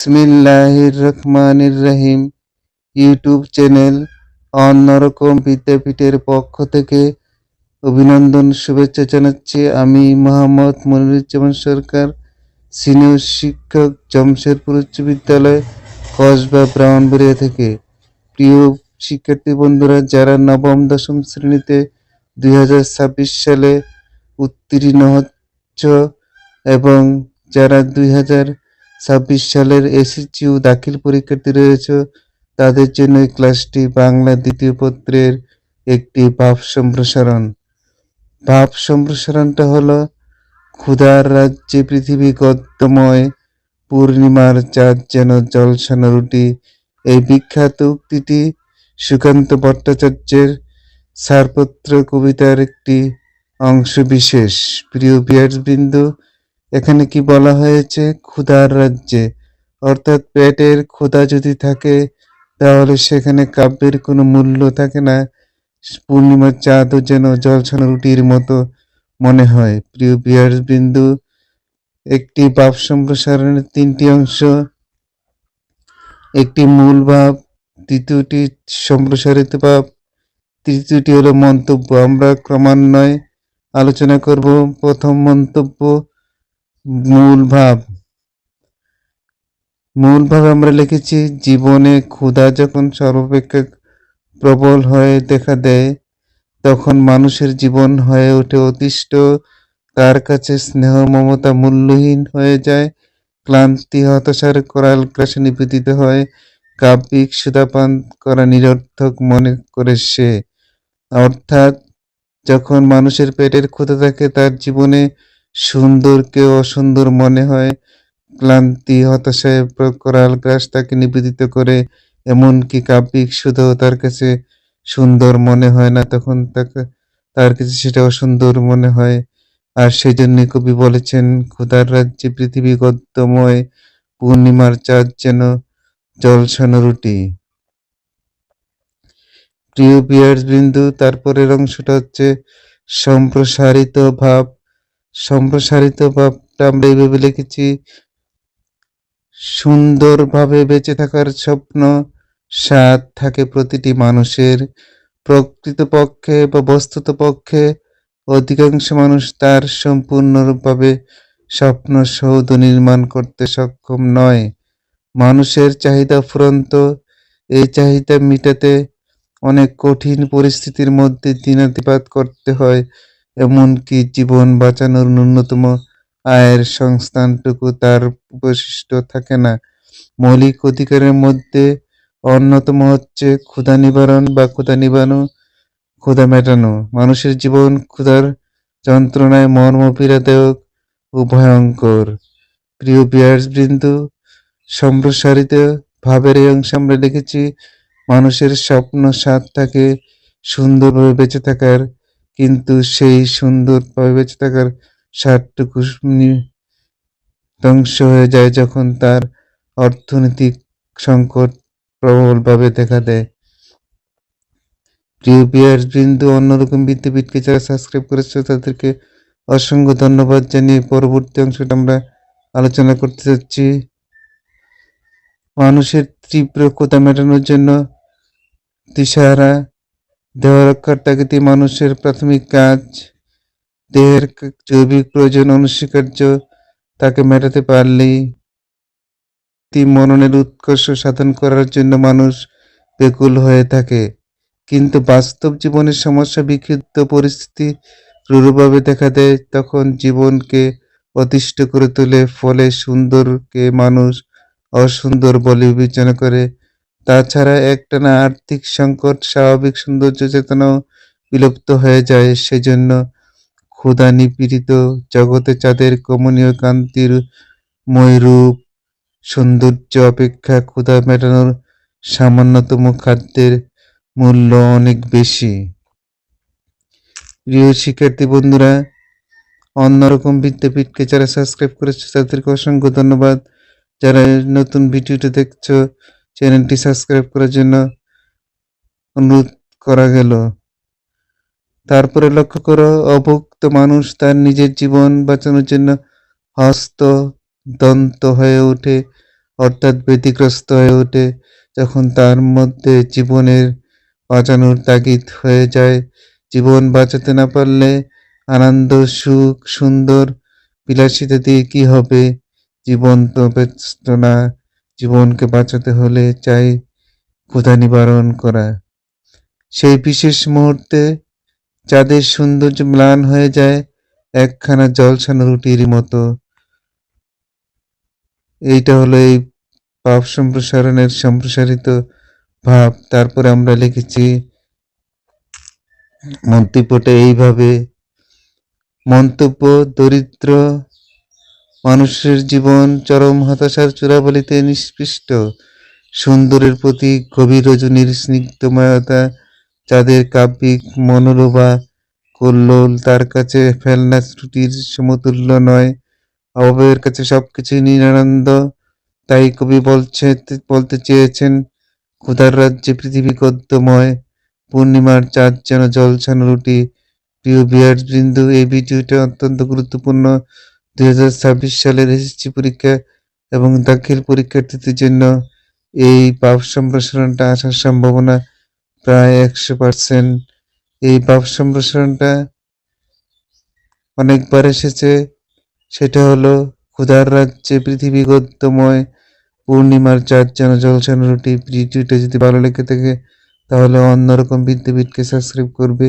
বিসমিল্লাহির রহমানির রহিম। YouTube channel অন্যরকম বিদ্যাপীঠের পক্ষ থেকে অভিনন্দন, শুভেচ্ছা জানাচ্ছি আমি মোহাম্মদ মনিরুজ্জামান সরকার, সিনিয়র শিক্ষক, জমশেদপুর উচ্চ বিদ্যালয়, কসবা, ব্রাহ্মণবাড়িয়া থেকে। প্রিয় শিক্ষার্থী বন্ধুরা, যারা নবম, দশম শ্রেণীতে দুই হাজার ছাব্বিশ সালে উত্তীর্ণ হচ্ছ এবং যারা দুই হাজার ছাব্বিশ সালের এসএসসি ও দাখিল পরীক্ষার্থী রয়েছে। তাদের জন্য এই ক্লাসটি বাংলা দ্বিতীয় পত্রের একটি ভাব সম্প্রসারণ। ভাব সম্প্রসারণটা হলো, ক্ষুধার রাজ্যে পৃথিবী গদ্যময়, পূর্ণিমার চাঁদ যেন জলসানো রুটি। এই বিখ্যাত উক্তিটি সুকান্ত ভট্টাচার্যের ছাড়পত্র কবিতার একটি অংশ বিশেষ। প্রিয় বিয়ার্সবৃন্দ এখানে কি বলা হয়েছে? ক্ষুধার রাজ্যে। অর্থাৎ পেটের ক্ষুধা যদি থাকে, তাহলে সেখানে কাব্যের কোনো মূল্য থাকে না। পূর্ণিমার চাঁদও যেন জলছানো রুটির মতো মনে হয়। প্রিয় বিয়ার্স বিন্দু একটি ভাব সম্প্রসারণের তিনটি অংশ। একটি মূল ভাব, দ্বিতীয়টি সম্প্রসারিত ভাব, তৃতীয়টি হলো মন্তব্য। আমরা ক্রমান্বয়ে আলোচনা করব। প্রথম মন্তব্য মূল ভাব। মূল ভাবে আমরা লিখেছি, জীবনে ক্ষুধা যখন সর্বাপেক্ষা প্রবল হয়ে দেখা দেয়, তখন মানুষের জীবন হয়ে ওঠে অতিষ্ঠ। তার কাছে স্নেহ মমতা মূল্যহীন হয়ে যায়, ক্লান্তি, হতাশার করাল ক্লাসে নিবেদিত হয়। কাব্যিক সুদাপান করা নিরর্থক মনে করে সে। অর্থাৎ যখন মানুষের পেটের ক্ষুধা থাকে, তার জীবনে সুন্দরকে অসুন্দর মনে হয়, ক্লান্তি, হতাশায় করাল গ্রাস তাকে নিবেদিত করে, এমনকি কাব্যিক শুধুও তার কাছে সুন্দর মনে হয় না, তখন তাকে, তার কাছে সেটা অসুন্দর মনে হয়। আর সেই জন্য কবি বলেছেন ক্ষুধার রাজ্যে পৃথিবী গদ্যময়, পূর্ণিমার চাঁদ যেন জলসানো রুটি। প্রিয় বিয়ার্স বিন্দু তারপরের অংশটা হচ্ছে, সম্প্রসারিত ভাব সম্প্রসারিত আমরা এইভাবে লিখেছি সুন্দরভাবে বেঁচে থাকার স্বপ্ন স্বাদ থাকে প্রতিটি মানুষের। প্রকৃতপক্ষে বা বস্তুত পক্ষে অধিকাংশ মানুষ তার সম্পূর্ণভাবে স্বপ্ন সৌধ নির্মাণ করতে সক্ষম নয়। মানুষের চাহিদা ফুরন্ত, এই চাহিদা মিটাতে অনেক কঠিন পরিস্থিতির মধ্যে দিনাতিপাত করতে হয়। এমনকি জীবন বাঁচানোর ন্যূনতম আয়ের সংস্থানটুকু তার বৈশিষ্ট্য থাকে না। মৌলিক অধিকারের মধ্যে অন্যতম হচ্ছে ক্ষুধা নিবারণ বা ক্ষুধা নিবানো, ক্ষুধা মেটানো। মানুষের জীবন ক্ষুধার যন্ত্রণায় মর্ম পীড়াদায়ক ও ভয়ঙ্কর। প্রিয় বিয়ার্স বৃন্দু সম্প্রসারিত ভাবের এই অংশে আমরা লিখেছি মানুষের স্বপ্ন, স্বাদ থাকে সুন্দরভাবে বেঁচে থাকার কিন্তু সেই সুন্দর সুন্দরভাবে বেঁচে থাকার স্বাদটুকু ধ্বংস হয়ে যায় যখন তার অর্থনৈতিক সংকট প্রবলভাবে দেখা দেয়। প্রিয় বিয়ার বিন্দু, অন্যরকম বিদ্যাপীঠকে যারা সাবস্ক্রাইব করেছে, তাদেরকে অসংখ্য ধন্যবাদ জানিয়ে পরবর্তী অংশটা আমরা আলোচনা করতে যাচ্ছি। মানুষের তীব্র ক্ষতা মেটানোর জন্য দিশাহারা দেহ রক্ষার তাগিদে মানুষের প্রাথমিক কাজ, দেহের জৈবিক প্রয়োজন অনস্বীকার্য, তাকে মেটাতে পারলেই মননের উৎকর্ষ সাধন করার জন্য মানুষ বেকুল হয়ে থাকে। কিন্তু বাস্তব জীবনের সমস্যা বিক্ষিপ্ত পরিস্থিতি ক্রূরভাবে দেখা দেয়, তখন জীবনকে অতিষ্ঠ করে তোলে, ফলে সুন্দরকে মানুষ অসুন্দর বলে বিবেচনা করে তাছাড়া একটানা আর্থিক সংকট, স্বাভাবিক সৌন্দর্য চেতনাও বিলুপ্ত হয়ে যায়, সেজন্য ক্ষুধা নিপীড়িত জগতে চাঁদের কমনীয় কান্তির ময়ূরূপ সৌন্দর্য অপেক্ষা ক্ষুধা মেটানোর সামান্যতম খাদ্যের মূল্য অনেক বেশি। প্রিয় শিক্ষার্থী বন্ধুরা অন্যরকম বিদ্যাপীঠকে যারা সাবস্ক্রাইব করেছে, তাদেরকে অসংখ্য ধন্যবাদ। যারা নতুন ভিডিওটা দেখছ চ্যানেলটি সাবস্ক্রাইব করার জন্য অনুরোধ করা গেল। তারপরে লক্ষ্য করো, অভুক্ত মানুষ তার নিজের জীবন বাঁচানোর জন্য হস্ত দন্ত হয়ে ওঠে, অর্থাৎ ব্যতিগ্রস্ত হয়ে ওঠে, যখন তার মধ্যে জীবনের বাঁচানোর তাগিদ হয়ে যায়। জীবন বাঁচাতে না পারলে আনন্দ, সুখ, সুন্দর, বিলাসিতা দিয়ে কি হবে? জীবন তো ব্যস্ত না জীবনকে বাঁচাতে হলে চাই ক্ষুধা নিবারণ করা। সেই বিশেষ মুহূর্তে চাঁদের সৌন্দর্য ম্লান হয়ে যায় একখানা জলছানো রুটির মতো। এইটা হলো এই ভাব সম্প্রসারণের সম্প্রসারিত ভাব। তারপরে আমরা লিখেছি মন্তব্যটা এইভাবে, মন্তব্য দরিদ্র মানুষের জীবন চরম হতাশার চূড়াবলিতে নিষ্পৃষ্ট। সুন্দরের প্রতি গভীর রজনীর স্নিগ্ধময়তা যাদের কাব্যিক মনোলোভা কল্লোল, তার কাছে ফেলনা ত্রুটির সমতুল্য নয়। অভাবের কাছে সবকিছুই নিরানন্দ। তাই কবি বলছে, বলতে চেয়েছেন, ক্ষুধার রাজ্যে পৃথিবী গদ্যময়। পূর্ণিমার চাঁদ যেন জলছানো রুটি। প্রিয় বিয়ার্স বিন্দু এই ভিডিওটা অত্যন্ত গুরুত্বপূর্ণ। দুই হাজার ছাব্বিশ সালের এসএসসি পরীক্ষা এবং দাখিল পরীক্ষার্থীদের জন্য এই পাপ সম্প্রসারণটা আসার সম্ভাবনা প্রায় একশো পার্সেন্ট এই পাপ সম্প্রসারণটা অনেকবার এসেছে। সেটা হলো, ক্ষুধার রাজ্যে পৃথিবী গদ্যময়, পূর্ণিমার চাঁদ যেন জলছানো রুটি। ভিডিওটা যদি ভালো লেগে থাকে, তাহলে অন্যরকম বিদ্যাপীঠকে সাবস্ক্রাইব করবে।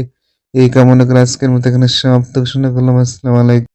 এই কামনা করে আজকের মতো এখানে সমাপ্ত। ঘোষণা করলাম আসসালামু আলাইকুম।